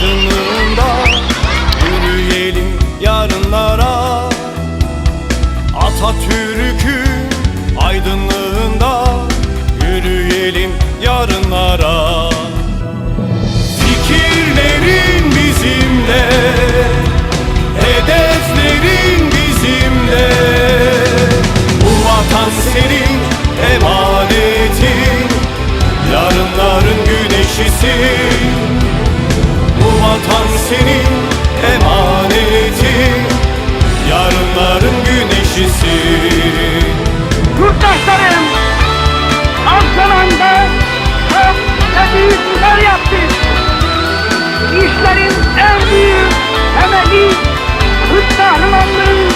aydınlığında Yürüyelim yarınlara. Atatürk'ün aydınlığında Yürüyelim yarınlara. vatan senin emanetin. Yarınların güneşisin Yurttaşlarım Ankara'nda çok ve büyük işler yaptık İşlerin en büyük temeli Türk kahramanlığın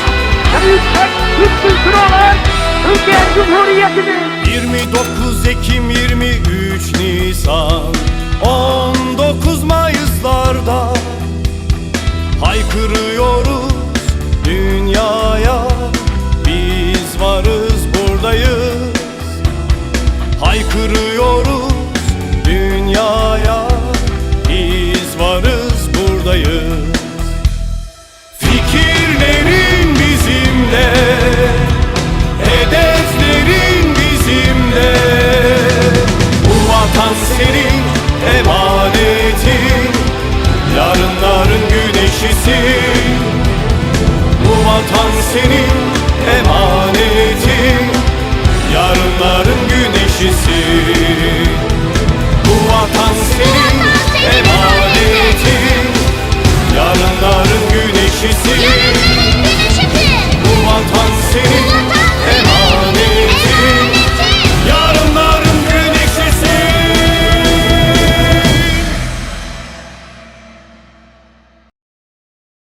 ve yüksek Türk kültürü olan Türkiye Cumhuriyeti'dir. 29 Ekim 23 Nisan. 10 Haykırıyoruz